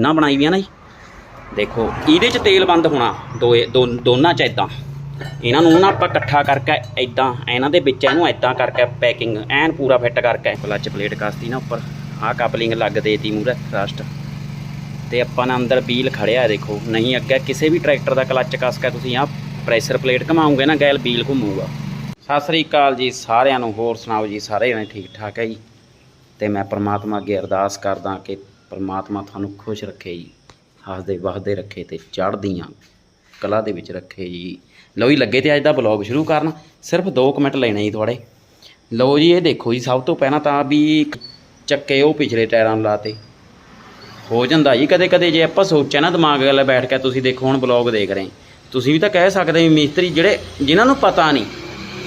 ਨਾ ਬਣਾਈ ਵੀ ਆ ਨਾ ਜੀ? ਦੇਖੋ, ਇਹਦੇ ਚ ਤੇਲ ਬੰਦ ਹੋਣਾ, ਦੋਏ, ਦੋ- ਦੋਨਾਂ ਚ ਇਦਾਂ ਇਹਨਾਂ ਨੂੰ ਨਾ ਆਪਾਂ ਇਕੱਠਾ ਕਰਕੇ ਇਦਾਂ ਇਹਨਾਂ ਦੇ ਵਿੱਚ ਇਹਨੂੰ ਇਦਾਂ ਕਰਕੇ ਪੈਕਿੰਗ, ਐਨ ਪੂਰਾ ਫਿੱਟ ਕਰਕੇ ਕਲਚ ਪਲੇਟ ਕਾਸਤੀ ਨਾ ਉੱਪਰ। ਆਹ ਕਪਲਿੰਗ ਲੱਗ ਦੇਤੀ ਮੂਰੇ ਫਸਟ ਤੇ ਆਪਾਂ ਨੇ ਅੰਦਰ ਵੀਲ ਖੜਿਆ, ਦੇਖੋ। ਨਹੀਂ, ਅੱਗੇ ਕਿਸੇ ਵੀ ਟਰੈਕਟਰ ਦਾ ਕਲੱਚ ਕਸ ਕੇ ਤੁਸੀਂ ਆਹ ਪ੍ਰੈਸ਼ਰ ਪਲੇਟ ਘਮਾਉਂਗੇ ਨਾ, ਗੈਲ ਵੀਲ ਘੁੰਮੂਗਾ। ਸਤਿ ਸ੍ਰੀ ਅਕਾਲ ਜੀ ਸਾਰਿਆਂ ਨੂੰ, ਹੋਰ ਸੁਣਾਓ ਜੀ, ਸਾਰੇ ਜਣੇ ਠੀਕ ਠਾਕ ਹੈ ਜੀ? ਤੇ ਮੈਂ ਪ੍ਰਮਾਤਮਾ ਅੱਗੇ ਅਰਦਾਸ ਕਰਦਾ ਕਿ ਪਰਮਾਤਮਾ ਤੁਹਾਨੂੰ ਖੁਸ਼ ਰੱਖੇ ਜੀ। ਹੱਸਦੇ ਵਸਦੇ ਰੱਖੇ ਤੇ ਚੜ੍ਹਦੀਆਂ ਕਲਾ ਦੇ ਵਿੱਚ ਰੱਖੇ ਜੀ। ਲਓ ਜੀ, ਲੱਗੇ ਤੇ ਅੱਜ ਦਾ ਬਲੌਗ ਸ਼ੁਰੂ ਕਰਨ। ਸਿਰਫ 2 ਮਿੰਟ ਲੈਣੇ ਜੀ ਤੁਹਾਡੇ। ਲਓ ਜੀ, ਇਹ ਦੇਖੋ ਜੀ, ਸਭ ਤੋਂ ਪਹਿਲਾਂ ਤਾਂ ਵੀ ਚੱਕੇ ਉਹ ਪਿਛਲੇ ਟਾਇਰਾਂ ਨੂੰ ਲਾਤੇ। ਹੋ ਜਾਂਦਾ ਜੀ ਕਦੇ ਕਦੇ ਜੇ ਆਪਾਂ ਸੋਚਿਆ ਨਾ ਦਿਮਾਗ ਗੱਲ ਬੈਠ ਕੇ ਤੁਸੀਂ ਦੇਖੋ, ਹੁਣ ਬਲੌਗ ਦੇਖ ਰਹੇ ਤੁਸੀਂ ਵੀ ਤਾਂ ਕਹਿ ਸਕਦੇ ਵੀ ਮਿਸਤਰੀ ਜਿਹੜੇ ਜਿਨ੍ਹਾਂ ਨੂੰ ਪਤਾ ਨਹੀਂ,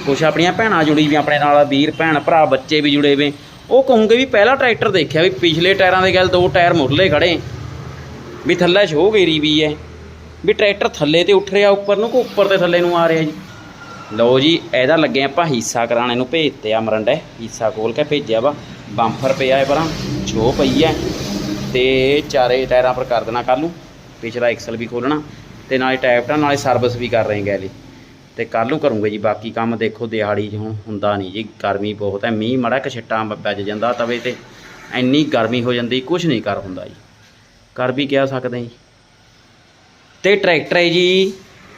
ਕੁਛ ਆਪਣੀਆਂ ਭੈਣਾਂ ਜੁੜੀ ਵੀ ਆਪਣੇ ਨਾਲ ਵੀਰ, ਭੈਣ, ਭਰਾ, ਬੱਚੇ ਵੀ ਜੁੜੇ ਵੇ ਉਹ ਕਹੂੰਗੇ ਵੀ ਪਹਿਲਾ ਟਰੈਕਟਰ ਦੇਖਿਆ ਵੀ ਪਿਛਲੇ ਟਾਇਰਾਂ ਦੇ ਗੱਲ ਦੋ ਟਾਇਰ ਮੁਰਲੇ ਖੜੇ। ਵੀ ਥੱਲੇ ਸ਼ੋਅ ਗੇਰੀ ਵੀ ਹੈ ਵੀ ਟਰੈਕਟਰ ਥੱਲੇ ਤੇ ਉੱਠ ਰਿਹਾ, ਉੱਪਰ ਨੂੰ ਕਿ ਉੱਪਰ ਤੇ ਥੱਲੇ ਨੂੰ ਆ ਰਿਹਾ ਜੀ? ਲਓ ਜੀ, ਇਹਦਾ ਲੱਗੇ ਆਪਾਂ ਹਿੱਸਾ ਕਰਾਣੇ ਨੂੰ ਭੇਜਤੇ ਆ ਮਰੰਡੇ ਹਿੱਸਾ ਖੋਲ ਕੇ ਭੇਜਿਆ ਵਾ। ਬੰਫਰ ਪਿਆ ਹੈ ਪਰਾਂ ਛੋ ਪਈ ਹੈ ਤੇ ਚਾਰੇ ਟਾਇਰਾਂ ਪਰ ਕਰ ਦੇਣਾ ਕੱਲ ਨੂੰ। ਪਿਛਲਾ ਐਕਸਲ ਵੀ ਖੋਲਣਾ ਤੇ ਨਾਲੇ ਟਾਇਰ ਟਾਇਰਾਂ ਨਾਲੇ ਸਰਵਿਸ ਵੀ ਕਰ ਰਹੇ ਗੈਲੀ। ਤੇ ਕੱਲ ਨੂੰ ਕਰੂੰਗੇ ਜੀ। ਬਾਕੀ ਕੰਮ ਦੇਖੋ, ਦਿਹਾੜੀ 'ਚ ਹੁਣ ਹੁੰਦਾ ਨਹੀਂ ਜੀ। ਗਰਮੀ ਬਹੁਤ ਹੈ। ਮੀਂਹ ਮੜਾ ਕਿ ਛਿੱਟਾਂ ਵੱਜ ਜਾਂਦਾ ਤਵੇ ਤੇ। ਇੰਨੀ ਗਰਮੀ ਹੋ ਜਾਂਦੀ ਕੁਝ ਨਹੀਂ ਕਰ ਹੁੰਦਾ ਜੀ। ਕਰ ਵੀ ਕਹਿ ਸਕਦੇ ਜੀ। ਤੇ ਟਰੈਕਟਰ ਹੈ ਜੀ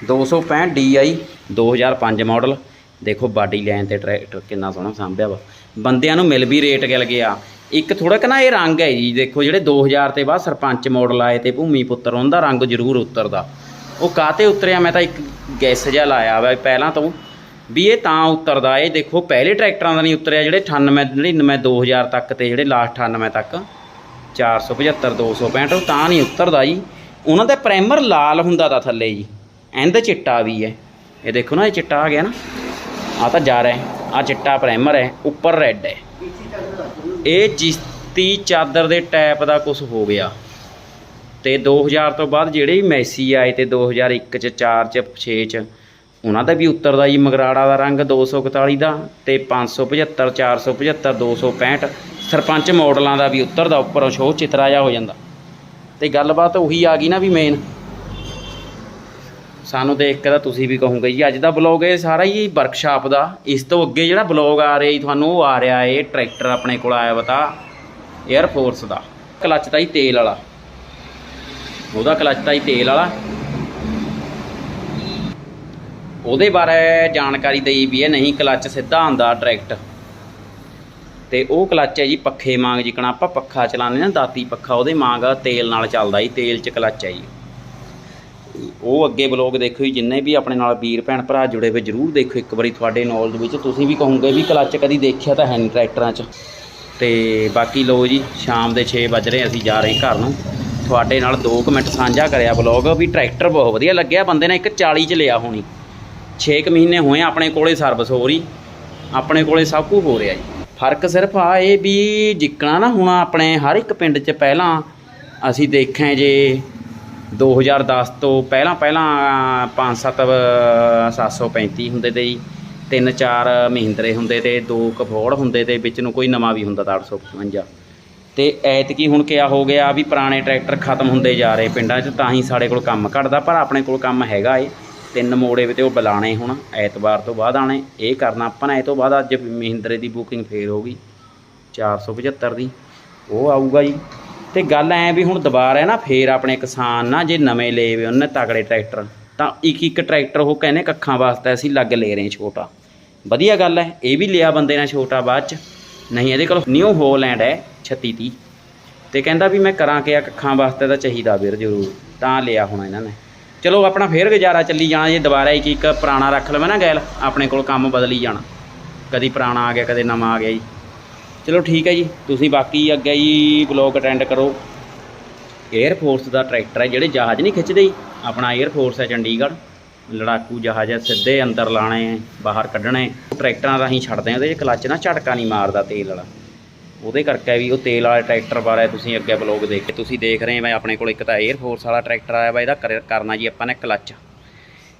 265 DI 2005 ਮਾਡਲ। ਦੇਖੋ ਬਾਡੀ ਲਾਈਨ ਤੇ ਟਰੈਕਟਰ ਕਿੰਨਾ ਸੋਹਣਾ ਸਾਂਭਿਆ ਵਾ। ਬੰਦਿਆਂ ਨੂੰ ਮਿਲ ਵੀ ਰੇਟ ਗਿਲ ਗਿਆ। ਇੱਕ ਥੋੜਾ ਕਿ ਨਾ ਇਹ ਰੰਗ ਹੈ ਜੀ। ਦੇਖੋ ਜਿਹੜੇ 2000 ਤੇ ਬਾਅਦ ਸਰਪੰਚ ਮਾਡਲ ਆਏ ਤੇ ਭੂਮੀ ਪੁੱਤਰ, ਉਹਦਾ ਰੰਗ ਜ਼ਰੂਰ ਉਤਰਦਾ। ਉਹ ਕਾਤੇ ਉਤਰਿਆ? ਮੈਂ ਤਾਂ ਇੱਕ ਗੈਸ ਜਿਹਾ ਲਾਇਆ ਵਾ ਪਹਿਲਾਂ ਤੋਂ। ਵੀ ਇਹ ਤਾਂ ਉਤਰਦਾ, ਇਹ ਦੇਖੋ ਪਹਿਲੇ ਟਰੈਕਟਰਾਂ ਦਾ ਨਹੀਂ ਉਤਰਿਆ, ਜਿਹੜੇ 98 99 2000 ਤੱਕ ਤੇ ਜਿਹੜੇ ਲਾਸਟ 98 ਤੱਕ 475 265 ਉਹ ਤਾਂ ਨਹੀਂ ਉਤਰਦਾ ਜੀ। ਉਹਨਾਂ ਦਾ ਪ੍ਰਾਈਮਰ ਲਾਲ ਹੁੰਦਾ ਤਾਂ ਥੱਲੇ ਜੀ ਐਂਡ ਚਿੱਟਾ ਵੀ ਹੈ। ਇਹ ਦੇਖੋ ਨਾ, ਇਹ ਚਿੱਟਾ ਆ ਗਿਆ ਨਾ। ਆ ਤਾਂ ਜਾ ਰਿਹਾ ਹੈ ਆ ਚਿੱਟਾ ਪ੍ਰਾਈਮਰ ਹੈ, ਉੱਪਰ ਰੈੱਡ ਹੈ। ਇਹ ਜਿਸਤੀ ਚਾਦਰ ਦੇ ਟੈਪ ਦਾ ਕੁਝ ਹੋ ਗਿਆ। ਤੇ 2000 ਤੋਂ ਬਾਅਦ ਜਿਹੜੇ ਵੀ ਮੈਸੀ ਆਏ ਤੇ 2001 ਚ 4 ਚ 6 ਚ, ਉਹਨਾਂ ਦਾ ਵੀ ਉੱਤਰਦਾ ਜੀ ਮਗਰਾੜਾ ਦਾ ਰੰਗ 241 ਦਾ ਤੇ 575 475 265 ਸਰਪੰਚ ਮਾਡਲਾਂ ਦਾ ਵੀ ਉੱਤਰਦਾ ਉੱਪਰੋਂ ਸ਼ੋਅ ਚਿਤਰਾ ਜਾ ਹੋ ਜਾਂਦਾ। ਤੇ ਗੱਲਬਾਤ ਉਹੀ ਆ ਗਈ ਨਾ ਵੀ ਮੇਨ ਸਾਨੂੰ ਦੇਖ ਕੇ ਤਾਂ ਤੁਸੀਂ ਵੀ ਕਹੋਗੇ ਜੀ, ਅੱਜ ਦਾ ਬਲੌਗ ਇਹ ਸਾਰਾ ਹੀ ਵਰਕਸ਼ਾਪ ਦਾ। ਇਸ ਤੋਂ ਅੱਗੇ ਜਿਹੜਾ ਬਲੌਗ ਆ ਰਿਹਾ ਜੀ, ਤੁਹਾਨੂੰ ਉਹ ਆ ਰਿਹਾ ਇਹ ਟਰੈਕਟਰ ਆਪਣੇ ਕੋਲ ਆਇਆ ਬਤਾ 에ਅਰ ਫੋਰਸ ਦਾ। ਕਲੱਚ ਤਾਂ ਹੀ ਤੇਲ ਵਾਲਾ। ਉਹਦਾ ਕਲਚ ਤਾਂ ਹੀ ਤੇਲ ਵਾਲਾ। ਉਹਦੇ ਬਾਰੇ ਜਾਣਕਾਰੀ ਦਈ ਵੀ ਇਹ ਨਹੀਂ ਕਲਚ ਸਿੱਧਾ ਆਉਂਦਾ ਡਾਇਰੈਕਟ ਤੇ ਉਹ ਕਲੱਚ ਹੈ ਜੀ ਪੱਖੇ ਮਾਂਗ ਜਿਕਣਾ, ਆਪਾਂ ਪੱਖਾ ਚਲਾਉਂਦੇ ਨਾ, ਦਾਤੀ ਪੱਖਾ, ਉਹਦੇ ਮਾਂਗ ਤੇਲ ਨਾਲ ਚੱਲਦਾ ਜੀ, ਤੇਲ ਚ ਕਲੱਚ ਹੈ ਜੀ। ਉਹ ਅੱਗੇ ਬਲੌਗ ਦੇਖੋ ਜੀ, ਜਿੰਨੇ ਵੀ ਆਪਣੇ ਨਾਲ ਵੀਰ ਭੈਣ ਭਰਾ ਜੁੜੇ ਹੋਏ, ਜਰੂਰ ਦੇਖੋ ਇੱਕ ਵਾਰੀ ਤੁਹਾਡੇ ਨੌਲੇਜ ਵਿੱਚ। ਤੁਸੀਂ ਵੀ ਕਹੋਗੇ ਵੀ ਕਲੱਚ ਕਦੀ ਦੇਖਿਆ ਤਾਂ ਹੈ ਨਹੀਂ ਟਰੈਕਟਰਾਂ 'ਚ। ਤੇ ਬਾਕੀ ਲੋ ਜੀ, ਸ਼ਾਮ ਦੇ 6 ਵਜ ਰਹੇ, ਅਸੀਂ ਜਾ ਰਹੇ ਘਰ ਨੂੰ। ਤੁਹਾਡੇ ਨਾਲ 2 ਮਿੰਟ ਸਾਂਝਾ ਕਰਿਆ ਬਲੌਗ ਵੀ ਟਰੈਕਟਰ ਬਹੁਤ ਵਧੀਆ ਲੱਗਿਆ, ਬੰਦੇ ਨੇ ਇੱਕ 40 ਚ ਲਿਆ ਹੋਣੀ। 6 ਮਹੀਨੇ ਹੋਏ ਆਪਣੇ ਕੋਲੇ ਸਰਵਿਸ ਹੋ ਰਹੀ, ਆਪਣੇ ਕੋਲੇ ਸਭ ਕੁਝ ਹੋ ਰਿਹਾ ਜੀ। ਫ਼ਰਕ ਸਿਰਫ ਆ ਇਹ ਵੀ ਜਿੱਕਣਾ ਨਾ ਹੁਣ ਆਪਣੇ ਹਰ ਇੱਕ ਪਿੰਡ 'ਚ ਪਹਿਲਾਂ, ਅਸੀਂ ਦੇਖਿਆ ਜੇ 2010 ਤੋਂ ਪਹਿਲਾਂ ਪਹਿਲਾਂ 5-7 735 ਹੁੰਦੇ ਤੇ ਜੀ, ਤਿੰਨ ਚਾਰ ਮਹਿੰਦਰੇ ਹੁੰਦੇ ਤੇ ਦੋ ਕਫੋੜ ਹੁੰਦੇ ਤੇ ਵਿੱਚ ਨੂੰ ਕੋਈ ਨਵਾਂ ਵੀ ਹੁੰਦਾ ਤਾਂ 855 ਤੇ ਐਤਕੀ ਹੁਣ ਕਿਆ ਹੋ ਗਿਆ ਵੀ ਪੁਰਾਣੇ ਟਰੈਕਟਰ ਖਤਮ ਹੁੰਦੇ ਜਾ ਰਹੇ ਪਿੰਡਾਂ 'ਚ, ਤਾਂ ਹੀ ਸਾਡੇ ਕੋਲ ਕੰਮ ਘਟਦਾ, ਪਰ ਆਪਣੇ ਕੋਲ ਕੰਮ ਹੈਗਾ ਏ। ਤਿੰਨ ਮੋੜੇ ਵੀ ਤੇ ਉਹ ਬੁਲਾਣੇ ਹੁਣ, ਐਤਵਾਰ ਤੋਂ ਬਾਅਦ ਆਣੇ ਇਹ ਕਰਨਾ ਆਪਾਂ ਨੇ। ਇਹ ਤੋਂ ਬਾਅਦ ਅੱਜ ਮਹਿੰਦਰੇ ਦੀ ਬੁਕਿੰਗ ਫੇਰ ਹੋ ਗਈ 475 ਦੀ। ਉਹ ਆਊਗਾ ਜੀ। ਤੇ ਗੱਲ ਐ ਵੀ ਹੁਣ ਦੁਬਾਰਾ ਨਾ ਫੇਰ ਆਪਣੇ ਕਿਸਾਨ ਨਾ ਜੇ ਨਵੇਂ ਲਏ ਵੇ ਉਹਨੇ ਤਗੜੇ ਟਰੈਕਟਰ, ਤਾਂ ਇੱਕ ਇੱਕ ਟਰੈਕਟਰ ਉਹ ਕਹਿੰਦੇ ਕੱਖਾਂ ਵਾਸਤੇ ਅਸੀਂ ਲੱਗ ਲੈ ਰਹੇ ਛੋਟਾ। ਵਧੀਆ ਗੱਲ ਹੈ ਇਹ ਵੀ ਲਿਆ ਬੰਦੇ ਨੇ ਛੋਟਾ ਬਾਅਦ ਚ। ਨਹੀਂ, ਇਹਦੇ ਕੋਲ ਨਿਊ ਹੋਲੈਂਡ ਹੈ 3630 ਤੇ ਕਹਿੰਦਾ ਵੀ ਮੈਂ ਕਰਾਂ ਕਿ ਆ ਕੱਖਾਂ ਵਾਸਤੇ ਤਾਂ ਚਾਹੀਦਾ ਵੀਰ ਜ਼ਰੂਰ, ਤਾਂ ਲਿਆ ਹੋਣਾ ਇਹਨਾਂ ਨੇ। ਚਲੋ, ਆਪਣਾ ਫੇਰ ਗੁਜ਼ਾਰਾ ਚੱਲੀ ਜਾਣਾ, ਜੇ ਦੁਬਾਰਾ ਇੱਕ ਇੱਕ ਪੁਰਾਣਾ ਰੱਖ ਲਵੇ ਨਾ ਗੈਲ, ਆਪਣੇ ਕੋਲ ਕੰਮ ਬਦਲੀ ਜਾਣਾ। ਕਦੀ ਪੁਰਾਣਾ ਆ ਗਿਆ, ਕਦੇ ਨਵਾਂ ਆ ਗਿਆ ਜੀ। ਚਲੋ, ਠੀਕ ਹੈ ਜੀ, ਤੁਸੀਂ ਬਾਕੀ ਅੱਗੇ ਜੀ ਬਲੌਗ ਅਟੈਂਡ ਕਰੋ। 에ਅਰ ਫੋਰਸ ਦਾ ਟਰੈਕਟਰ ਹੈ, ਜਿਹੜੇ ਜਹਾਜ਼ ਨਹੀਂ ਖਿੱਚਦੇ ਜੀ। ਆਪਣਾ 에ਅਰ ਫੋਰਸ ਹੈ ਚੰਡੀਗੜ੍ਹ। ਲੜਾਕੂ ਜਹਾਜ਼ ਹੈ, ਸਿੱਧੇ ਅੰਦਰ ਲਾਣੇ, ਬਾਹਰ ਕੱਢਣੇ। ਟਰੈਕਟਰਾਂ ਰਾਹੀਂ ਛੱਡਦੇ ਆ, ਉਹਦੇ 'ਚ ਕਲੱਚ ਨਾ ਝਟਕਾ ਨਹੀਂ ਮਾਰਦਾ ਤੇਲ ਵਾਲਾ। ਉਹਦੇ ਕਰਕੇ ਵੀ ਉਹ ਤੇਲ ਵਾਲੇ ਟਰੈਕਟਰ ਬਾਰੇ ਤੁਸੀਂ ਅੱਗੇ ਬਲੌਗ ਦੇਖ ਕੇ ਤੁਸੀਂ ਦੇਖ ਰਹੇ ਮੈਂ ਆਪਣੇ ਕੋਲ ਇੱਕ ਤਾਂ 에ਅਰ ਫੋਰਸ ਵਾਲਾ ਟਰੈਕਟਰ ਆਇਆ ਵਾ, ਇਹਦਾ ਕਰ- ਕਰਨਾ ਜੀ ਆਪਾਂ ਨੇ ਕਲੱਚ।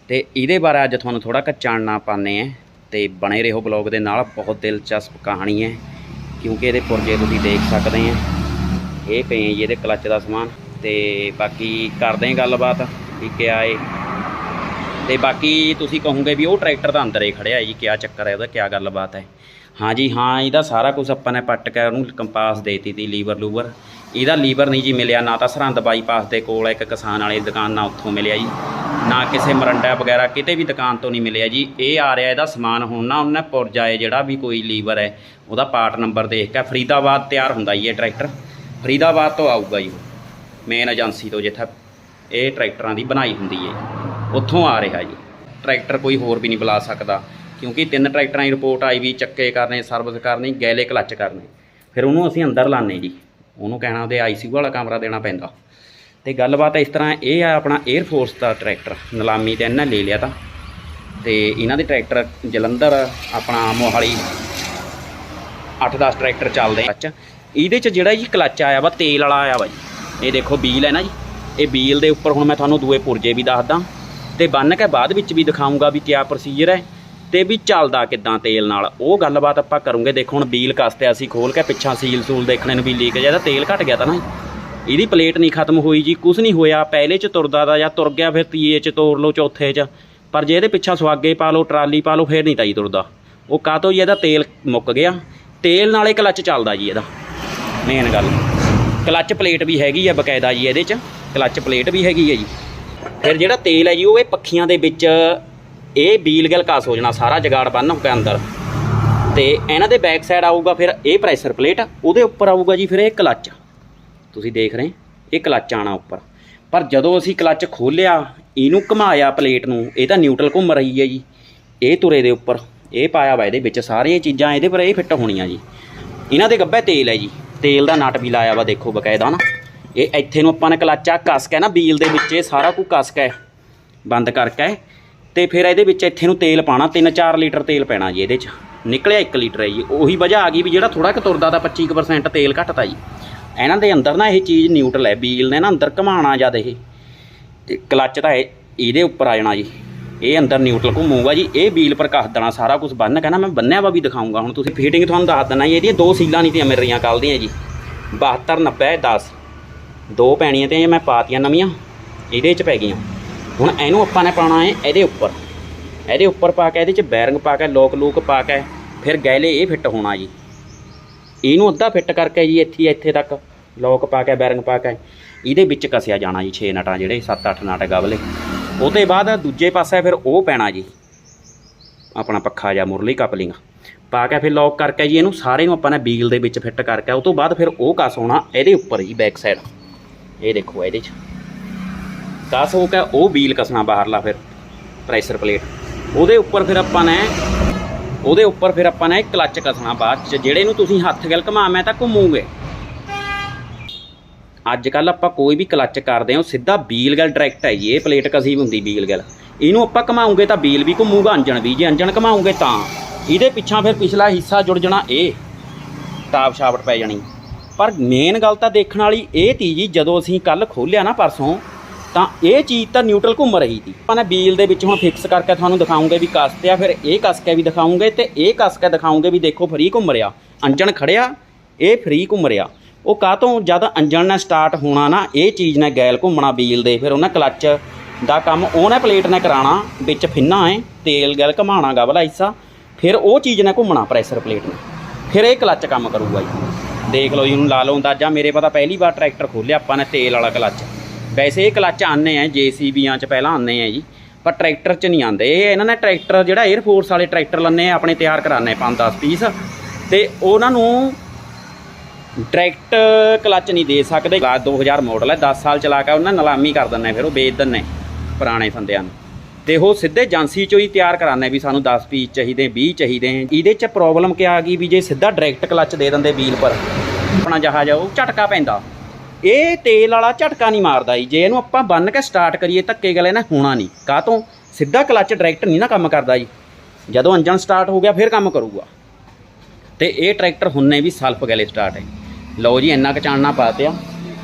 ਤੇ ਇਹਦੇ ਬਾਰੇ ਅੱਜ ਤੁਹਾਨੂੰ ਥੋੜਾ ਕੁ ਚਾਨਣਾ ਪਾਣੇ ਆ, ਤੇ ਬਣੇ ਰਹੋ ਬਲੌਗ ਦੇ ਨਾਲ, ਬਹੁਤ ਦਿਲਚਸਪ ਕਹਾਣੀ ਹੈ, ਕਿਉਂਕਿ ਇਹਦੇ ਪੁਰਜੇ ਤੁਸੀਂ ਦੇਖ ਸਕਦੇ ਆ। ਇਹ ਪਏ ਜੀ ਇਹਦੇ ਕਲੱਚ ਦਾ ਸਮਾਨ, ਤੇ ਬਾਕੀ ਕਰਦੇ ਹਾਂ ਗੱਲਬਾਤ, ਵੀ ਕਿਆ ਏ ਤੇ ਬਾਕੀ ਤੁਸੀਂ ਕਹੋਗੇ ਵੀ ਉਹ ਟਰੈਕਟਰ ਤਾਂ ਅੰਦਰ ਹੀ ਖੜਿਆ ਜੀ, ਕਿਆ ਚੱਕਰ ਹੈ ਉਹਦਾ, ਕਿਆ ਗੱਲਬਾਤ ਹੈ। ਹਾਂਜੀ ਹਾਂ, ਇਹਦਾ ਸਾਰਾ ਕੁਝ ਆਪਾਂ ਨੇ ਪੱਟ ਕੇ ਉਹਨੂੰ ਕੰਪਾਸ ਦੇਤੀ ਤੀ, ਲੀਵਰ ਲੂਵਰ। ਇਹਦਾ ਲੀਵਰ ਨਹੀਂ ਜੀ ਮਿਲਿਆ, ਨਾ ਤਾਂ ਸਰਹੰਦ ਬਾਈਪਾਸ ਦੇ ਕੋਲ ਇੱਕ ਕਿਸਾਨ ਵਾਲੀ ਦੁਕਾਨ ਨਾ ਉੱਥੋਂ ਮਿਲਿਆ ਜੀ। ਨਾ ਕਿਸੇ ਮਰੰਡਾ ਵਗੈਰਾ ਕਿਤੇ ਵੀ ਦੁਕਾਨ ਤੋਂ ਨਹੀਂ ਮਿਲਿਆ ਜੀ। ਇਹ ਆ ਰਿਹਾ ਇਹਦਾ ਸਮਾਨ ਹੁਣ ਨਾ, ਉਹਨੇ ਪੁਰਜਾ ਹੈ ਜਿਹੜਾ ਵੀ ਕੋਈ ਲੀਵਰ ਹੈ, ਉਹਦਾ ਪਾਰਟ ਨੰਬਰ ਦੇਖ ਕੇ ਫਰੀਦਾਬਾਦ ਤਿਆਰ ਹੁੰਦਾ ਜੀ ਇਹ ਟਰੈਕਟਰ। ਫਰੀਦਾਬਾਦ ਤੋਂ ਆਊਗਾ ਜੀ ਮੇਨ ਏਜੰਸੀ ਤੋਂ ਜਿੱਥੇ ਇਹ ਟਰੈਕਟਰਾਂ ਦੀ ਬਣਾਈ ਹੁੰਦੀ ਹੈ। ਉੱਥੋਂ ਆ ਰਿਹਾ ਜੀ। ਟਰੈਕਟਰ ਕੋਈ ਹੋਰ ਵੀ ਨਹੀਂ ਬੁਲਾ ਸਕਦਾ, ਕਿਉਂਕਿ ਤਿੰਨ ਟਰੈਕਟਰਾਂ ਦੀ ਰਿਪੋਰਟ ਆਈ ਵੀ ਚੱਕੇ ਕਰਨੇ, ਸਰਵਿਸ ਕਰਨੀ, ਗੈਲੇ ਕਲੱਚ ਕਰਨੇ। ਫਿਰ ਉਹਨੂੰ ਅਸੀਂ ਅੰਦਰ ਲਾਣੇ ਜੀ। ਉਹਨੂੰ ਕਹਿਣਾ ਉਹਦੇ ਆਈਸੀਯੂ ਵਾਲਾ ਕਮਰਾ ਦੇਣਾ ਪੈਂਦਾ। ਤੇ ਗੱਲਬਾਤ ਇਸ ਤਰ੍ਹਾਂ, ਇਹ ਆ ਆਪਣਾ 에ਅਰ ਫੋਰਸ ਦਾ ਟਰੈਕਟਰ, ਨਿਲਾਮੀ ਤੇ ਇਹਨਾਂ ਲੈ ਲਿਆ ਤਾਂ। ਤੇ ਇਹਨਾਂ ਦੇ ਟਰੈਕਟਰ ਜਲੰਧਰ, ਆਪਣਾ ਮੋਹਾਲੀ 8-10 ਟਰੈਕਟਰ ਚੱਲਦੇ ਆ। ਇਹਦੇ ਚ ਜਿਹੜਾ ਜੀ ਕਲੱਚ ਆਇਆ ਵਾ, ਤੇਲ ਵਾਲਾ ਆਇਆ ਵਾ ਜੀ। ਇਹ ਦੇਖੋ ਬੀਲ ਹੈ ਨਾ ਜੀ। ਇਹ ਬੀਲ ਦੇ ਉੱਪਰ ਹੁਣ ਮੈਂ ਤੁਹਾਨੂੰ ਦੂਏ ਪੁਰਜੇ ਵੀ ਦੱਸਦਾ। ਤੇ ਬੰਨ ਕੇ ਬਾਅਦ ਵਿੱਚ ਵੀ ਦਿਖਾਉਂਗਾ ਵੀ ਕਿਆ ਪ੍ਰੋਸੀਜਰ ਹੈ ਤੇ ਵੀ ਚੱਲਦਾ ਕਿਦਾਂ ਤੇਲ ਨਾਲ। ਉਹ ਗੱਲਬਾਤ ਆਪਾਂ ਕਰੂੰਗੇ। ਦੇਖੋ ਹੁਣ ਬੀਲ ਕਸਤੇ ਅਸੀਂ ਖੋਲ ਕੇ ਪਿੱਛਾ ਸੀਲ ਸੂਲ ਦੇਖਣੇ ਨੂੰ ਵੀ ਲੀਕ ਜ਼ਿਆਦਾ ਤੇਲ ਘਟ ਗਿਆ ਤਾਂ ਨਾ। ਇਹਦੀ ਪਲੇਟ ਨਹੀਂ ਖਤਮ ਹੋਈ ਜੀ ਕੁਝ ਨਹੀਂ ਹੋਇਆ। ਪਹਿਲੇ ਚ ਤੁਰਦਾ ਦਾ ਜਾਂ ਤੁਰ ਗਿਆ, ਫਿਰ ਤੀਏ ਚ ਤੋੜ ਲਓ, ਚੌਥੇ ਚ। ਪਰ ਜੇ ਇਹਦੇ ਪਿੱਛਾ ਸਵਾਗੇ ਪਾ ਲਓ, ਟਰਾਲੀ ਪਾ ਲਓ, ਫਿਰ ਨਹੀਂ ਤਾਂ ਜੀ ਤੁਰਦਾ। ਉਹ ਕਾਹਤੋਂ ਜੀ ਇਹਦਾ ਤੇਲ ਮੁੱਕ ਗਿਆ? ਤੇਲ ਨਾਲੇ ਕਲੱਚ ਚੱਲਦਾ ਜੀ ਇਹਦਾ ਮੇਨ ਗੱਲ। ਕਲੱਚ ਪਲੇਟ ਵੀ ਹੈਗੀ ਆ ਬਕਾਇਦਾ ਜੀ ਇਹਦੇ ਚ। ਕਲੱਚ ਪਲੇਟ ਵੀ ਹੈਗੀ ਹੈ ਜੀ। ਫਿਰ ਜਿਹੜਾ ਤੇਲ ਹੈ ਜੀ, ਉਹ ਇਹ ਪੱਖੀਆਂ ਦੇ ਵਿੱਚ, ਇਹ ਬੀਲ ਗਲ ਕਾਸ ਹੋ ਜਾਣਾ, ਸਾਰਾ ਜਗਾੜ ਬੰਨ ਕੇ ਅੰਦਰ। ਤੇ ਇਹਨਾਂ ਦੇ ਬੈਕ ਸਾਈਡ ਆਊਗਾ, ਫਿਰ ਇਹ ਪ੍ਰੈਸ਼ਰ ਪਲੇਟ ਉਹਦੇ ਉੱਪਰ ਆਊਗਾ ਜੀ, ਫਿਰ ਇਹ ਕਲੱਚ ਤੁਸੀਂ ਦੇਖ ਰਹੇ ਇਹ ਕਲੱਚ ਆਣਾ ਉੱਪਰ। ਪਰ ਜਦੋਂ ਅਸੀਂ ਕਲੱਚ ਖੋਲਿਆ, ਇਹਨੂੰ ਘੁਮਾਇਆ ਪਲੇਟ ਨੂੰ, ਇਹ ਤਾਂ ਨਿਊਟਰਲ ਘੁੰਮ ਰਹੀ ਹੈ ਜੀ। ਇਹ ਤੁਰੇ ਦੇ ਉੱਪਰ, ਇਹ ਪਾਇਆ ਵਾ ਇਹਦੇ ਵਿੱਚ, ਸਾਰੀਆਂ ਚੀਜ਼ਾਂ ਇਹਦੇ ਪਰ ਇਹ ਫਿੱਟ ਹੋਣੀਆਂ ਜੀ। ਇਹਨਾਂ ਦੇ ਗੱਬੇ ਤੇਲ ਹੈ ਜੀ। ਤੇਲ ਦਾ ਨਟ ਵੀ ਲਾਇਆ ਵਾ, ਦੇਖੋ ਬਕਾਇਦਾ ਨਾ। ਇਹ ਇੱਥੇ ਨੂੰ ਆਪਾਂ ਨੇ ਕਲਾਚਾ ਕੱਸ ਕੇ ਨਾ, ਬੀਲ ਦੇ ਵਿੱਚ ਇਹ ਸਾਰਾ ਕੁ ਕੱਸ ਕੇ ਬੰਦ ਕਰਕੇ। ਤੇ ਫਿਰ ਇਹਦੇ ਵਿੱਚ ਇੱਥੇ ਨੂੰ ਤੇਲ ਪਾਣਾ 3-4 ਲੀਟਰ ਤੇਲ ਪੈਣਾ ਜੀ ਇਹਦੇ 'ਚ। ਨਿਕਲਿਆ 1 ਲੀਟਰ ਹੈ ਜੀ। ਉਹੀ ਵਜ੍ਹਾ ਆ ਗਈ ਵੀ ਜਿਹੜਾ ਥੋੜਾ ਕੁ ਤੁਰਦਾ ਤਾਂ 25% ਤੇਲ ਘਟਦਾ ਜੀ। ਇਹਨਾਂ ਦੇ ਅੰਦਰ ਨਾ ਇਹ ਚੀਜ਼ ਨਿਊਟਰਲ ਹੈ, ਬੀਲ ਨੇ ਨਾ ਅੰਦਰ ਘਮਾਣਾ ਜਦ ਇਹ। ਤੇ ਕਲੱਚ ਤਾਂ ਇਹ, ਇਹਦੇ ਉੱਪਰ ਆ ਜਾਣਾ ਜੀ। ਇਹ ਅੰਦਰ ਨਿਊਟਰਲ ਘੁੰਮੂਗਾ ਜੀ। ਇਹ ਬੀਲ ਪਰ ਕੱਸ ਦੇਣਾ, ਸਾਰਾ ਕੁਝ ਬੰਨ ਕਹਿੰਦਾ ਮੈਂ ਬੰਨਿਆ ਵਾ ਵੀ ਦਿਖਾਉਂਗਾ ਹੁਣ ਤੁਸੀਂ ਫਿਟਿੰਗ ਤੁਹਾਨੂੰ ਦੱਸ ਦਿੰਦਾ ਜੀ, ਇਹਦੀਆਂ ਦੋ ਸੀਲਾਂ ਨਹੀਂ ਤੇ ਮਿਲ ਰਹੀਆਂ ਕੱਲ੍ਹ ਦੀਆਂ ਜੀ। 72 90 10 ਦੋ ਪੈਣੀਆਂ ਤੇ ਮੈਂ ਪਾਤੀਆਂ ਨਵੀਆਂ, ਇਹਦੇ 'ਚ ਪੈ ਗਈਆਂ। ਹੁਣ ਇਹਨੂੰ ਆਪਾਂ ਨੇ ਪਾਉਣਾ ਹੈ ਇਹਦੇ ਉੱਪਰ। ਇਹਦੇ ਉੱਪਰ ਪਾ ਕੇ, ਇਹਦੇ 'ਚ ਬੈਰਿੰਗ ਪਾ ਕੇ, ਲੋਕ ਲੂਕ ਪਾ ਕੇ, ਫਿਰ ਗੈਲੇ ਇਹ ਫਿੱਟ ਹੋਣਾ ਜੀ। ਇਹਨੂੰ ਅੱਧਾ ਫਿੱਟ ਕਰਕੇ ਜੀ ਇੱਥੇ ਇੱਥੇ ਤੱਕ ਲੋਕ ਪਾ ਕੇ, ਬੈਰਿੰਗ ਪਾ ਕੇ, ਇਹਦੇ ਵਿੱਚ ਕਸਿਆ ਜਾਣਾ ਜੀ 6 ਨਟਾਂ ਜਿਹੜੇ 7-8 ਨਟ ਗਵਲੇ। ਉਹਦੇ ਬਾਅਦ ਦੂਜੇ ਪਾਸੇ ਫਿਰ ਉਹ ਪੈਣਾ ਜੀ, ਆਪਣਾ ਪੱਖਾ ਜਾਂ ਮੁਰਲੀ ਕਪਲਿੰਗ। ਪਾ ਕੇ ਫਿਰ ਲੋਕ ਕਰਕੇ ਜੀ, ਇਹਨੂੰ ਸਾਰੇ ਨੂੰ ਆਪਾਂ ਨੇ ਬੀਲ ਦੇ ਵਿੱਚ ਫਿੱਟ ਕਰਕੇ, ਉਹ ਤੋਂ ਬਾਅਦ ਫਿਰ ਉਹ ਕਸ ਹੋਣਾ ਇਹਦੇ ਉੱਪਰ ਜੀ, ਬੈਕ ਸਾਈਡ। ਇਹ ਦੇਖੋ ਇਹਦੇ 'ਚ। ਕਸ ਹੋ ਕੇ ਉਹ ਬੀਲ ਕਸਣਾ ਬਾਹਰਲਾ ਫਿਰ, ਪ੍ਰੈਸ਼ਰ ਪਲੇਟ। ਉਹਦੇ ਉੱਪਰ ਫਿਰ ਆਪਾਂ ਨੇ, ਉਹਦੇ ਉੱਪਰ ਫਿਰ ਆਪਾਂ ਨੇ ਕਲੱਚ ਕਸਣਾ ਬਾਅਦ ਚ। ਜਿਹੜੇ ਨੂੰ ਤੁਸੀਂ ਹੱਥ ਗੱਲ ਮੈਂ ਤਾਂ ਘੁੰਮੂਗੇ। ਅੱਜ ਕੱਲ ਆਪਾਂ ਕੋਈ ਵੀ ਕਲੱਚ ਕਰਦੇ ਹਾਂ ਸਿੱਧਾ ਬੀਲ ਗੱਲ ਡਾਇਰੈਕਟ ਹੈ ਜੀ। ਇਹ ਪਲੇਟ ਕਸੀ ਵੀ ਹੁੰਦੀ ਬੀਲ ਗੱਲ। ਇਹਨੂੰ ਆਪਾਂ ਘਮਾਉਂਗੇ ਤਾਂ ਬੀਲ ਵੀ ਘੁੰਮੂਗਾ ਅੰਜਣ ਵੀ। ਜੇ ਅੰਜਣ ਘਮਾਉਂਗੇ ਤਾਂ। ਇਹਦੇ ਪਿੱਛਾ ਫਿਰ ਪਿਛਲਾ ਹਿੱਸਾ ਜੁੜ ਜਾਣਾ ਇਹ। ਟਾਪ ਸ਼ਾਫਟ ਪੈ ਜਾਣੀ। ਪਰ ਮੇਨ ਗੱਲ ਤਾਂ ਦੇਖਣ ਵਾਲੀ ਇਹ ਤੀ ਜੀ, ਜਦੋਂ ਅਸੀਂ ਕੱਲ ਖੋਲਿਆ ਨਾ ਪਰਸੋਂ, ਤਾਂ ਇਹ ਚੀਜ਼ ਤਾਂ ਨਿਊਟਰਲ ਘੁੰਮ ਰਹੀ ਸੀ ਆਪਾਂ ਨੇ ਬੀਲ ਦੇ ਵਿੱਚ ਹੁਣ ਫਿਕਸ ਕਰਕੇ ਤੁਹਾਨੂੰ ਦਿਖਾਉਂਗੇ ਵੀ ਕਸ ਆ, ਫਿਰ ਇਹ ਕਸ ਕੇ ਵੀ ਦਿਖਾਉਂਗੇ ਤੇ ਇਹ ਕਸ ਕੇ ਦਿਖਾਉਂਗੇ ਵੀ ਦੇਖੋ ਫਰੀ ਘੁੰਮ ਰਿਹਾ। ਅੰਜਣ ਖੜਿਆ, ਇਹ ਫਰੀ ਘੁੰਮ ਰਿਹਾ। ਉਹ ਕਾਹਤੋਂ ਜਦ ਅੰਜਣ ਨੇ ਸਟਾਰਟ ਹੋਣਾ ਨਾ, ਇਹ ਚੀਜ਼ ਨੇ ਗੈਲ ਘੁੰਮਣਾ ਬੀਲ ਦੇ, ਫਿਰ ਉਹਨਾਂ ਕਲੱਚ ਦਾ ਕੰਮ ਉਹਨੇ ਪਲੇਟ ਨੇ ਕਰਾਣਾ, ਵਿੱਚ ਫਿੰਨਾ ਹੈ ਤੇਲ ਗੈਲ ਘਮਾਣਾ ਗਵਲਾ ਹਿੱਸਾ, ਫਿਰ ਉਹ ਚੀਜ਼ ਨੇ ਘੁੰਮਣਾ ਪ੍ਰੈਸ਼ਰ ਪਲੇਟ ਨੇ। ਫਿਰ ਇਹ ਕਲੱਚ ਕੰਮ ਕਰੂਗਾ ਜੀ। ਦੇਖ ਲਓ ਜੀ, ਉਹਨੂੰ ਲਾ ਲਓ ਅੰਦਾਜ਼ਾ। ਮੇਰੇ ਪਤਾ ਪਹਿਲੀ ਵਾਰ ਟਰੈਕਟਰ ਖੋਲਿਆ, ਆਪਾਂ ਨੇ ਤੇਲ ਵਾਲਾ ਕਲੱਚ। ਵੈਸੇ ਇਹ ਕਲੱਚ ਆਨੇ ਆ, ਜੀਸੀਬੀਆਂ 'ਚ ਪਹਿਲਾਂ ਆਨੇ ਆ ਜੀ, ਪਰ ਟਰੈਕਟਰ 'ਚ ਨਹੀਂ ਆਂਦੇ ਇਹ ਇਹਨਾਂ ਨੇ ਟਰੈਕਟਰ ਜਿਹੜਾ 에ਅਰ ਫੋਰਸ ਵਾਲੇ ਟਰੈਕਟਰ ਲੰਨੇ ਆ, ਆਪਣੇ ਤਿਆਰ ਕਰਾਣੇ 5-10 ਪੀਸ। ਤੇ ਉਹਨਾਂ ਨੂੰ ਡਾਇਰੈਕਟ ਕਲੱਚ ਨਹੀਂ ਦੇ ਸਕਦੇ। ਗਾ 2000 ਮਾਡਲ ਹੈ 10 ਸਾਲ ਚਲਾ ਕੇ ਉਹਨਾਂ ਨਿਲਾਮੀ ਕਰ ਦਿੰਨੇ ਫਿਰ ਉਹ ਵੇਚ ਦਿੰਨੇ ਪੁਰਾਣੇ ਫੰਦਿਆਂ ਨੂੰ। ਤੇ ਉਹ ਸਿੱਧੇ ਏਜੰਸੀ ਚੋਂ ਹੀ ਤਿਆਰ ਕਰਾਣੇ ਵੀ ਸਾਨੂੰ 10 ਪੀਸ ਚਾਹੀਦੇ 20 ਚਾਹੀਦੇ ਇਹਦੇ 'ਚ ਪ੍ਰੋਬਲਮ ਕੀ ਆ ਗਈ ਵੀ ਜੇ ਸਿੱਧਾ ਡਾਇਰੈਕਟ ਕਲੱਚ ਦੇ ਦਿੰਦੇ ਵੀਲ ਪਰ, ਆਪਣਾ ਜਹਾਜ਼ ਆ, ਉਹ ਝਟਕਾ ਪੈਂਦਾ। ਇਹ ਤੇਲ ਵਾਲਾ ਝਟਕਾ ਨਹੀਂ ਮਾਰਦਾ ਜੀ। ਜੇ ਇਹਨੂੰ ਆਪਾਂ ਬੰਨ ਕੇ ਸਟਾਰਟ ਕਰੀਏ, ਧੱਕੇ ਗਲੇ ਨਾ ਹੋਣਾ ਨਹੀਂ। ਕਾਹ ਤੋਂ? ਸਿੱਧਾ ਕਲੱਚ ਡਾਇਰੈਕਟ ਨਹੀਂ ਨਾ ਕੰਮ ਕਰਦਾ ਜੀ। ਜਦੋਂ ਇੰਜਨ ਸਟਾਰਟ ਹੋ ਗਿਆ, ਫਿਰ ਕੰਮ ਕਰੂਗਾ। ਤੇ ਇਹ ਟਰੈਕਟਰ ਹੁੰਨੇ ਵੀ ਸਲਫ ਗਲੇ ਸਟਾਰਟ ਹੈ। ਲਓ ਜੀ, ਇੰਨਾ ਕੁ ਚਾਨਣਾ ਪਾਤਿਆ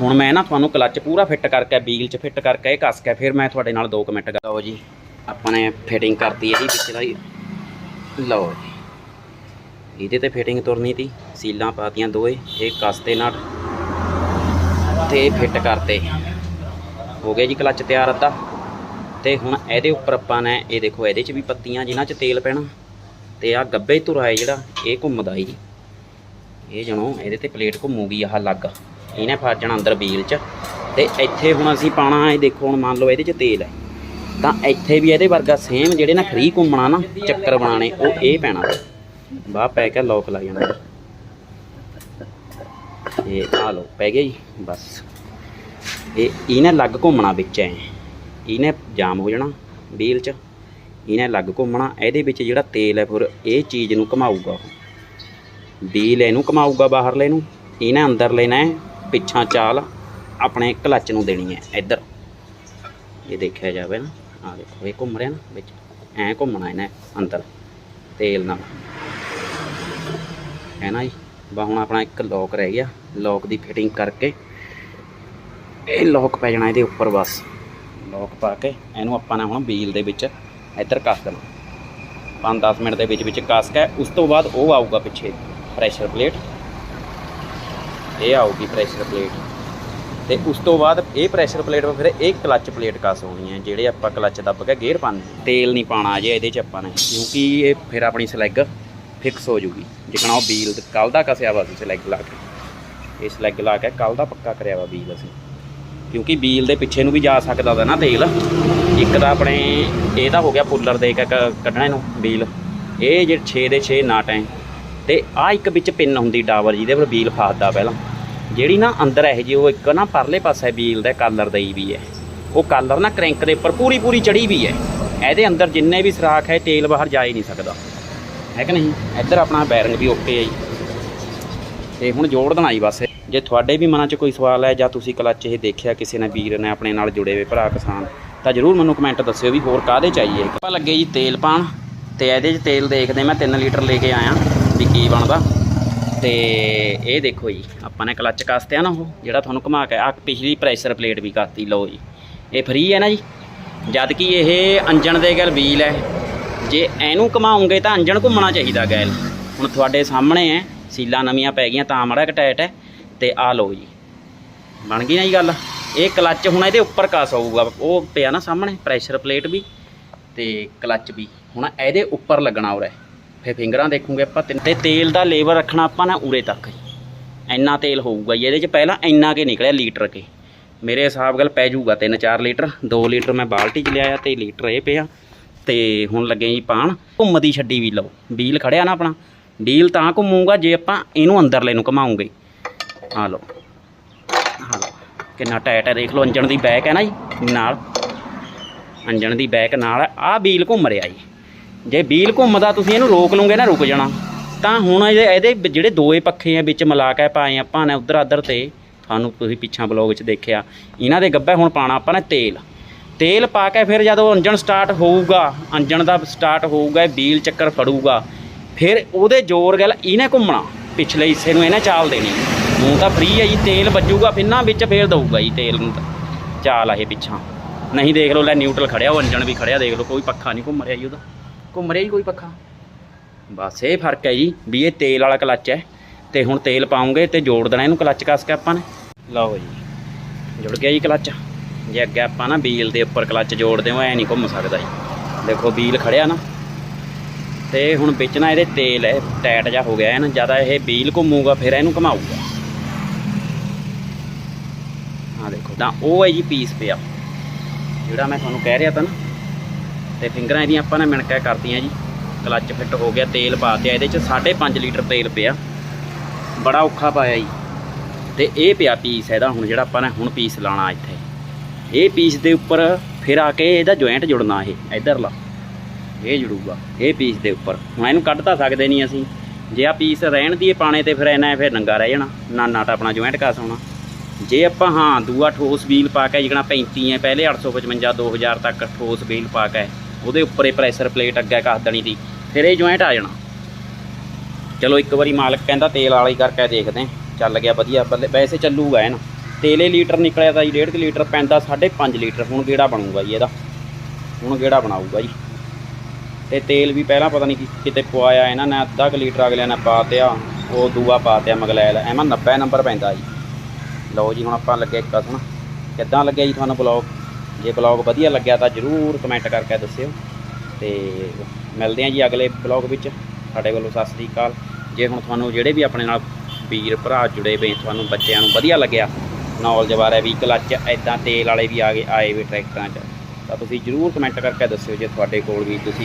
ਹੁਣ ਮੈਂ ਨਾ ਤੁਹਾਨੂੰ ਕਲੱਚ ਪੂਰਾ ਫਿੱਟ ਕਰਕੇ ਬੀਲ 'ਚ ਫਿੱਟ ਕਰਕੇ ਇਹ ਕੱਸ ਕੇ, ਫਿਰ ਮੈਂ ਤੁਹਾਡੇ ਨਾਲ 2 ਮਿੰਟ ਗੱਲ ਲਓ ਜੀ। ਆਪਾਂ ਨੇ ਫਿਟਿੰਗ ਕਰਤੀ ਇਹਦੀ ਵਿੱਚ ਦਾ ਲਓ ਜੀ। ਇਹਦੇ ਤੇ ਫਿਟਿੰਗ ਤੁਰਨੀ ਤੀ। ਸੀਲਾਂ ਪਾਤੀਆਂ ਦੋਏ। ਇਹ ਕੱਸ ਤੇ ਨਟ ਤੇ ਫਿੱਟ ਕਰਤੇ। ਹੋ ਗਿਆ ਜੀ ਕਲੱਚ ਤਿਆਰ ਅੱਧਾ। ਤੇ ਹੁਣ ਇਹਦੇ ਉੱਪਰ ਆਪਾਂ ਨੇ, ਇਹ ਦੇਖੋ, ਇਹਦੇ 'ਚ ਵੀ ਪੱਤੀਆਂ ਜਿਨ੍ਹਾਂ 'ਚ ਤੇਲ ਪੈਣਾ। ਤੇ ਆ ਗੱਬੇ ਧੁਰਾ ਹੈ ਜਿਹੜਾ, ਇਹ ਘੁੰਮਦਾ ਜੀ ਇਹ ਜਣੋ, ਇਹਦੇ ਤੇ ਪਲੇਟ ਘੁੰਮੂਗੀ ਆਹ ਲੱਗ ਇਹਨੇ ਫਸ ਜਾਣਾ ਅੰਦਰ ਬੀਲ 'ਚ। ਤੇ ਇੱਥੇ ਹੁਣ ਅਸੀਂ ਪਾਣਾ ਇਹ ਦੇਖੋ, ਹੁਣ ਮੰਨ ਲਓ ਇਹਦੇ 'ਚ ਤੇਲ ਹੈ। ਤਾਂ ਇੱਥੇ ਵੀ ਇਹਦੇ ਵਰਗਾ ਸੇਮ ਜਿਹੜੇ ਨਾ ਫ੍ਰੀ ਘੁੰਮਣਾ ਨਾ, ਚੱਕਰ ਬਣਾਣੇ ਉਹ ਇਹ ਪੈਣਾ। ਬਾਹ ਪੈ ਕੇ ਲੋਕ ਲੱਗ ਜਾਣਾ ਇਹ ਆ ਲਓ, ਪੈ ਗਿਆ ਜੀ, ਬਸ। ਇਹ, ਇਹਨੇ ਲੱਗ ਘੁੰਮਣਾ ਵਿੱਚ ਐ। ਇਹਨੇ ਜਾਮ ਹੋ ਜਾਣਾ ਵੀਲ 'ਚ। ਇਹਨੇ ਲੱਗ ਘੁੰਮਣਾ, ਇਹਦੇ ਵਿੱਚ ਜਿਹੜਾ ਤੇਲ ਹੈ ਫਿਰ ਇਹ ਚੀਜ਼ ਨੂੰ ਘਮਾਊਗਾ ਉਹ। ਵੀਲ ਇਹਨੂੰ ਘਮਾਊਗਾ ਬਾਹਰਲੇ ਨੂੰ, ਇਹਨੇ ਅੰਦਰ ਲੈਣਾ ਹੈ ਪਿੱਛਾਂ ਚਾਲ ਆਪਣੇ ਕਲੱਚ ਨੂੰ ਦੇਣੀ ਹੈ ਇੱਧਰ। ਇਹ ਦੇਖਿਆ ਜਾਵੇ ਨਾ। ਆ ਦੇਖੋ, ਇਹ ਘੁੰਮ ਰਿਹਾ ਨਾ ਵਿੱਚ। ਐ ਘੁੰਮਣਾ ਇਹਨੇ ਅੰਦਰ, ਤੇਲ ਨਾਲ। ਹੈ ਨਾ ਜੀ? ਬਾ ਹੁਣ ਆਪਣਾ ਇੱਕ ਲੋਕ ਰਹਿ ਗਿਆ। ਲੋਕ ਦੀ ਫਿਟਿੰਗ ਕਰਕੇ ਇਹ ਲੋਕ ਪੈ ਜਾਣਾ ਇਹਦੇ ਉੱਪਰ ਬਸ। ਲੋਕ ਪਾ ਕੇ ਇਹਨੂੰ ਆਪਾਂ ਨੇ ਹੁਣ ਬੀਲ ਦੇ ਵਿੱਚ ਇੱਧਰ ਕੱਸ ਦੇਣਾ। 5-10 ਮਿੰਟ ਦੇ ਵਿੱਚ ਵਿੱਚ ਕੱਸ ਕੇ ਉਸ ਤੋਂ ਬਾਅਦ ਉਹ ਆਊਗਾ ਪਿੱਛੇ ਪ੍ਰੈਸ਼ਰ ਪਲੇਟ ਇਹ ਆਊਗੀ ਪ੍ਰੈਸ਼ਰ ਪਲੇਟ ਤੇ ਉਸ ਤੋਂ ਬਾਅਦ ਇਹ ਪ੍ਰੈਸ਼ਰ ਪਲੇਟ ਫਿਰ ਇਹ ਕਲੱਚ ਪਲੇਟ ਕੱਸ ਹੋਣੀ ਹੈ ਜਿਹੜੇ ਆਪਾਂ ਕਲੱਚ ਦੱਬ ਕੇ ਗੇਅਰ ਪਾਣੇ ਤੇਲ ਨਹੀਂ ਪਾਣਾ ਅਜੇ ਇਹਦੇ ਚ ਆਪਾਂ ਨੇ, ਕਿਉਂਕਿ ਇਹ ਫਿਰ ਆਪਣੀ ਸਲੈਗ ਫਿਕਸ ਹੋ ਜੂਗੀ। ਜਿਕਣਾ ਉਹ ਬੀਲ ਕੱਲ ਦਾ ਕਸਿਆ ਵਾ ਸੀ ਸਲੈਗ ਲਾ ਕੇ। ਇਹ ਸਲੈਗ ਲਾ ਕੇ ਕੱਲ ਦਾ ਪੱਕਾ ਕਰਿਆ ਵਾ ਬੀਲ ਅਸੀਂ। ਕਿਉਂਕਿ ਬੀਲ ਦੇ ਪਿੱਛੇ ਨੂੰ ਵੀ ਜਾ ਸਕਦਾ ਵਾ ਨਾ ਤੇਲ। ਇੱਕ ਤਾਂ ਆਪਣੇ, ਇਹ ਤਾਂ ਹੋ ਗਿਆ ਪੁੱਲਰ ਦੇ ਕੇ ਕ- ਕੱਢਣੇ ਨੂੰ ਬੀਲ। ਇਹ ਜੇ 6 ਦੇ 6 ਨਾਟ ਹੈ ਤੇ ਆ ਇੱਕ ਵਿੱਚ ਪਿੰਨ ਹੁੰਦੀ ਡਾਵਰ ਜਿਹਦੇ ਪਰ ਬੀਲ ਫਸਦਾ ਪਹਿਲਾਂ। ਜਿਹੜੀ ਨਾ ਅੰਦਰ ਇਹ ਜੀ ਉਹ ਇੱਕ ਨਾ ਪਰਲੇ ਪਾਸੇ ਬੀਲ ਦਾ ਕਾਲਰ ਦਈ ਵੀ ਹੈ। ਉਹ ਕਾਲਰ ਨਾ ਕ੍ਰੈਂਕ ਦੇ ਉੱਪਰ ਪੂਰੀ ਪੂਰੀ ਚੜੀ ਵੀ ਹੈ। ਇਹਦੇ ਅੰਦਰ ਜਿੰਨੇ ਵੀ ਸਰਾਖ ਹੈ, ਤੇਲ ਬਾਹਰ ਜਾ ਹੀ ਨਹੀਂ ਸਕਦਾ। ਹੈ ਕਿ ਨਹੀਂ? ਇੱਧਰ ਆਪਣਾ ਬੈਰਿੰਗ ਵੀ ਓਕੇ ਹੈ ਜੀ। ਤੇ ਹੁਣ ਜੋੜ ਦੇਣਾ ਜੀ ਬਸ। ਜੇ ਤੁਹਾਡੇ ਵੀ ਮਨਾਂ 'ਚ ਕੋਈ ਸਵਾਲ ਹੈ ਜਾਂ ਤੁਸੀਂ ਕਲੱਚ ਇਹ ਦੇਖਿਆ ਕਿਸੇ ਨੇ, ਵੀਰ ਨੇ ਆਪਣੇ ਨਾਲ ਜੁੜੇ ਹੋਏ ਭਰਾ ਕਿਸਾਨ, ਤਾਂ ਜਰੂਰ ਮੈਨੂੰ ਕਮੈਂਟ ਦੱਸਿਓ ਵੀ ਹੋਰ ਕਾਹਦੇ ਚਾਹੀਏ ਆਪਾਂ ਲੱਗੇ ਜੀ ਤੇਲ ਪਾਣ ਤੇ ਇਹਦੇ 'ਚ ਤੇਲ ਦੇਖਦੇ ਮੈਂ 3 ਲੀਟਰ ਲੈ ਕੇ ਆਇਆ, ਵੀ ਕੀ ਬਣਦਾ। ਤੇ ਇਹ ਦੇਖੋ ਜੀ, ਆਪਾਂ ਨੇ ਕਲੱਚ ਕਸਤਿਆ ਨਾ ਉਹ, ਜਿਹੜਾ ਤੁਹਾਨੂੰ ਘੁਮਾ ਕੇ ਆ ਪਿਛਲੀ ਪ੍ਰੈਸ਼ਰ ਪਲੇਟ ਵੀ ਕਰਤੀ ਲਓ ਜੀ। ਇਹ ਫ੍ਰੀ ਹੈ ਨਾ ਜੀ? ਜਦ ਕਿ ਇਹ ਅੰਜਣ ਦੇ ਗੈਲ ਵੀਲ ਹੈ। ਜੇ ਇਹਨੂੰ ਘਮਾਉਂਗੇ ਤਾਂ ਅੰਜਣ ਘੁੰਮਣਾ ਚਾਹੀਦਾ ਗੈਲ। ਹੁਣ ਤੁਹਾਡੇ ਸਾਹਮਣੇ ਹੈ, ਸੀਲਾਂ ਨਵੀਆਂ ਪੈ ਗਈਆਂ, ਤਾਂ ਮਾੜਾ ਟਾਈਟ ਹੈ। ਤੇ ਆ ਲਓ ਜੀ। ਬਣ ਗਈ ਨਾ ਜੀ ਗੱਲ? ਇਹ ਕਲੱਚ ਹੁਣ ਇਹਦੇ ਉੱਪਰ ਕਸ ਹੋਊਗਾ ਉਹ ਪਿਆ ਨਾ ਸਾਹਮਣੇ ਪ੍ਰੈਸ਼ਰ ਪਲੇਟ ਵੀ। ਤੇ ਕਲੱਚ ਵੀ। ਹੁਣ ਇਹਦੇ ਉੱਪਰ ਲੱਗਣਾ ਉਰੇ। ਫਿਰ ਫਿੰਗਰਾਂ ਦੇਖੂਗੇ ਆਪਾਂ ਤਿੰਨ- ਤੇ ਤੇਲ ਦਾ ਲੇਵਲ ਰੱਖਣਾ ਆਪਾਂ ਨਾ ਉਰੇ ਤੱਕ ਇੰਨਾ ਤੇਲ ਹੋਊਗਾ ਜੀ। ਇਹਦੇ 'ਚ ਪਹਿਲਾਂ ਇੰਨਾ ਕੇ ਨਿਕਲਿਆ ਲੀਟਰ ਕੇ। ਮੇਰੇ ਹਿਸਾਬ ਗੱਲ ਪੈ ਜਾਊਗਾ 3-4 ਲੀਟਰ। 2 ਲੀਟਰ ਮੈਂ ਬਾਲਟੀ 'ਚ ਲਿਆਇਆ ਤੇ ਲੀਟਰ ਇਹ ਪਿਆ। ਤੇ ਹੁਣ ਲੱਗੇ ਜੀ ਪਾਣ। ਘੁੰਮਦੀ ਛੱਡੀ ਵੀ ਲਓ। ਵੀਲ ਖੜਿਆ ਨਾ ਆਪਣਾ। ਵੀਲ ਤਾਂ ਘੁੰਮੂਗਾ ਜੇ ਆਪਾਂ ਇਹਨੂੰ ਅੰਦਰਲੇ ਨੂੰ ਘਮਾਉਂਗੇ। ਆ ਲਓ। ਆ ਲਓ। ਕਿੰਨਾ ਟਾਈਟ ਹੈ। ਦੇਖ ਲਓ, ਅੰਜਣ ਦੀ ਬੈਕ ਹੈ ਨਾ ਜੀ। ਨਾਲ। ਅੰਜਣ ਦੀ ਬੈਕ ਨਾਲ। ਆਹ ਵੀਲ ਘੁੰਮ ਰਿਹਾ ਜੀ। ਜੇ ਵੀਲ ਘੁੰਮਦਾ ਤੁਸੀਂ ਇਹਨੂੰ ਰੋਕ ਲਓਗੇ ਨਾ ਰੁਕ ਜਾਣਾ। ਤਾਂ ਹੁਣ ਇਹਦੇ ਇਹਦੇ ਜਿਹੜੇ ਦੋਏ ਪੱਖੇ ਆ ਵਿੱਚ ਮਿਲਾ ਕੇ ਪਾਏ ਆਪਾਂ ਨੇ ਉਧਰ ਆਧਰ ਤੇ ਤੁਹਾਨੂੰ ਤੁਸੀਂ ਪਿੱਛਾਂ ਬਲੌਗ 'ਚ ਦੇਖਿਆ। ਇਹਨਾਂ ਦੇ ਗੱਬੇ ਹੁਣ ਪਾਣਾ ਆਪਾਂ ਨੇ ਤੇਲ। ਤੇਲ ਪਾ ਕੇ ਫਿਰ ਜਦੋਂ ਇੰਜਣ ਸਟਾਰਟ ਹੋਊਗਾ ਇੰਜਣ ਦਾ ਸਟਾਰਟ ਹੋਊਗਾ, ਇਹ ਵੀਲ ਚੱਕਰ ਫੜੂਗਾ, ਫਿਰ ਉਹਦੇ ਜ਼ੋਰ ਗੱਲ ਇਹਨੇ ਘੁੰਮਣਾ। ਪਿਛਲੇ ਹਿੱਸੇ ਨੂੰ ਇਹਨੇ ਚਾਲ ਦੇਣੀ। ਹੁਣ ਤਾਂ ਫ੍ਰੀ ਹੈ ਜੀ, ਤੇਲ ਵੱਜੂਗਾ ਫਿੰਨਾ ਵਿੱਚ ਫੇਰ ਦਊਗਾ ਜੀ ਤੇਲ ਨੂੰ ਤਾਂ। ਚਾਲ ਆ ਇਹ ਪਿੱਛਾ। ਨਹੀਂ ਦੇਖ ਲਓ, ਲੈ ਨਿਊਟਰਲ ਖੜਿਆ ਉਹ ਇੰਜਣ ਵੀ ਖੜਿਆ, ਦੇਖ ਲਓ, ਕੋਈ ਪੱਖਾ ਨਹੀਂ ਘੁੰਮ ਰਿਹਾ ਜੀ ਉਹਦਾ। ਘੁੰਮ ਰਿਹਾ ਜੀ ਕੋਈ ਪੱਖਾ? ਬਸ ਇਹ ਫ਼ਰਕ ਹੈ ਜੀ, ਵੀ ਇਹ ਤੇਲ ਵਾਲਾ ਕਲੱਚ ਹੈ ਤੇ ਹੁਣ ਤੇਲ ਪਾਉਂਗੇ ਤੇ ਜੋੜ ਦੇਣਾ ਇਹਨੂੰ ਕਲੱਚ ਕੱਸ ਕੇ ਆਪਾਂ ਨੇ। ਲਓ ਜੀ, ਜੁੜ ਗਿਆ ਜੀ ਕਲੱਚ। ਜੇ ਅੱਗੇ ਆਪਾਂ ਨਾ ਵੀਲ ਦੇ ਉੱਪਰ ਕਲੱਚ ਜੋੜਦੇ ਹਾਂ ਐ ਨਹੀਂ ਘੁੰਮ ਸਕਦਾ ਜੀ। ਦੇਖੋ ਵੀਲ ਖੜਿਆ ਨਾ। ਤੇ ਹੁਣ ਵਿੱਚ ਨਾ ਇਹਦੇ ਤੇਲ ਹੈ ਟਾਈਟ ਜਾ ਹੋ ਗਿਆ ਹੈ ਨਾ ਜ਼ਿਆਦਾ ਇਹ ਵੀਲ ਘੁੰਮੂਗਾ, ਫਿਰ ਇਹਨੂੰ ਘਮਾਊਗਾ। ਆ ਦੇਖੋ, ਤਾਂ ਉਹ ਹੈ ਜੀ ਪੀਸ ਪਿਆ। ਜਿਹੜਾ ਮੈਂ ਤੁਹਾਨੂੰ ਕਹਿ ਰਿਹਾ ਤਾਂ ਨਾ ਤੇ ਫਿੰਗਰਾਂ ਇਹਦੀਆਂ ਆਪਾਂ ਨੇ ਮਿਣਕਾ ਕਰਤੀਆਂ ਜੀ। ਕਲੱਚ ਫਿੱਟ ਹੋ ਗਿਆ, ਤੇਲ ਪਾ ਦਿਆ ਇਹਦੇ ਚ 5.5 ਲੀਟਰ ਤੇਲ ਪਿਆ। ਬੜਾ ਔਖਾ ਪਾਇਆ ਜੀ। ਤੇ ਇਹ ਪਿਆ ਪੀਸ ਇਹਦਾ ਹੁਣ ਜਿਹੜਾ ਆਪਾਂ ਨੇ ਹੁਣ ਪੀਸ ਲਾਣਾ ਇੱਥੇ। ਇਹ ਪੀਸ ਦੇ ਉੱਪਰ ਫਿਰ ਆ ਕੇ ਇਹਦਾ ਜੁਆਇੰਟ ਜੁੜਨਾ ਇਹ, ਇਧਰਲਾ। ਇਹ ਜੁੜੂਗਾ, ਇਹ ਪੀਸ ਦੇ ਉੱਪਰ। ਹੁਣ ਇਹਨੂੰ ਕੱਢ ਤਾਂ ਸਕਦੇ ਨਹੀਂ ਅਸੀਂ। ਜੇ ਆ ਪੀਸ ਰਹਿਣ ਦੀ ਪਾਣੇ ਤੇ ਫਿਰ ਇਹਨਾਂ ਫਿਰ ਨੰਗਾ ਰਹਿ ਜਾਣਾ। ਨਾ ਨਾਟ ਆਪਣਾ ਜੁਆਇੰਟ ਕਾਸ ਹੋਣਾ ਜੇ ਆਪਾਂ ਹਾਂ, ਦੂਆ ਠੋਸ ਵੀਲ ਪਾ ਕੇ ਜਿਹੜਾ 35 ਹੈ ਪਹਿਲੇ 855 2000 ਤੱਕ ਠੋਸ ਵੀਲ ਪਾ ਕੇ ਉਹਦੇ ਉੱਪਰ ਪ੍ਰੈਸ਼ਰ ਪਲੇਟ ਅੱਗੇ ਕੱਸ ਦੇਣੀ ਦੀ ਫਿਰ ਇਹ ਜੁਆਇੰਟ ਆ ਜਾਣਾ। ਚਲੋ ਇੱਕ ਵਾਰੀ ਮਾਲਕ ਕਹਿੰਦਾ ਤੇਲ ਵਾਲਾ ਕਰਕੇ ਦੇਖਦੇ ਚੱਲ ਗਿਆ ਵਧੀਆ, ਬੱਲੇ ਵੈਸੇ ਚੱਲੂਗਾ ਇਹ ਨਾ। ਇਹ ਲੀਟਰ ਨਿਕਲਿਆ ਤਾਂ ਜੀ 1.5 ਲੀਟਰ ਪੈਂਦਾ 5.5 ਲੀਟਰ, ਹੁਣ ਗੇੜਾ ਬਣੂਗਾ ਜੀ ਇਹਦਾ? ਹੁਣ ਗੇੜਾ ਬਣਾਊਗਾ ਜੀ? ਤੇ ਤੇਲ ਵੀ ਪਹਿਲਾਂ ਪਤਾ ਨਹੀਂ ਕਿਤੇ ਪਵਾਇਆ ਇਹਨਾਂ ਨੇ, ਅੱਧਾ ਕੁ ਲੀਟਰ ਅਗਲਿਆਂ ਨੇ ਪਾ ਤਿਆ ਉਹ ਦੂਆ ਪਾ ਤਿਆ ਮਗਲੈਲ, ਐਵੇਂ 90 ਨੰਬਰ ਪੈਂਦਾ ਜੀ। ਲਓ ਜੀ, ਹੁਣ ਆਪਾਂ ਲੱਗੇ ਕਸਣ ਕਿੱਦਾਂ ਲੱਗਿਆ ਜੀ ਤੁਹਾਨੂੰ ਬਲੌਗ? ਜੇ ਬਲੌਗ ਵਧੀਆ ਲੱਗਿਆ ਤਾਂ ਜਰੂਰ ਕਮੈਂਟ ਕਰਕੇ ਦੱਸਿਓ ਤੇ ਮਿਲਦੇ ਹਾਂ ਜੀ ਅਗਲੇ ਬਲੌਗ ਵਿੱਚ। ਸਾਡੇ ਵੱਲੋਂ ਸਤਿ ਸ੍ਰੀ ਅਕਾਲ। ਜੇ ਹੁਣ ਤੁਹਾਨੂੰ ਜਿਹੜੇ ਵੀ ਆਪਣੇ ਨਾਲ ਵੀਰ ਭਰਾ ਜੁੜੇ ਹੋਏ, ਤੁਹਾਨੂੰ ਬੱਚਿਆਂ ਨੂੰ ਵਧੀਆ ਲੱਗਿਆ ਨੌਲੇਜ ਬਾਰੇ ਵੀ ਕਲੱਚ ਐਦਾਂ ਤੇਲ ਵਾਲੇ ਵੀ ਆ ਗਏ, ਆਏ ਵੀ ਟਰੈਕਟਰਾਂ 'ਚ, ਤਾਂ ਤੁਸੀਂ ਜਰੂਰ ਕਮੈਂਟ ਕਰਕੇ ਦੱਸਿਓ ਜੇ ਤੁਹਾਡੇ ਕੋਲ ਵੀ ਤੁਸੀਂ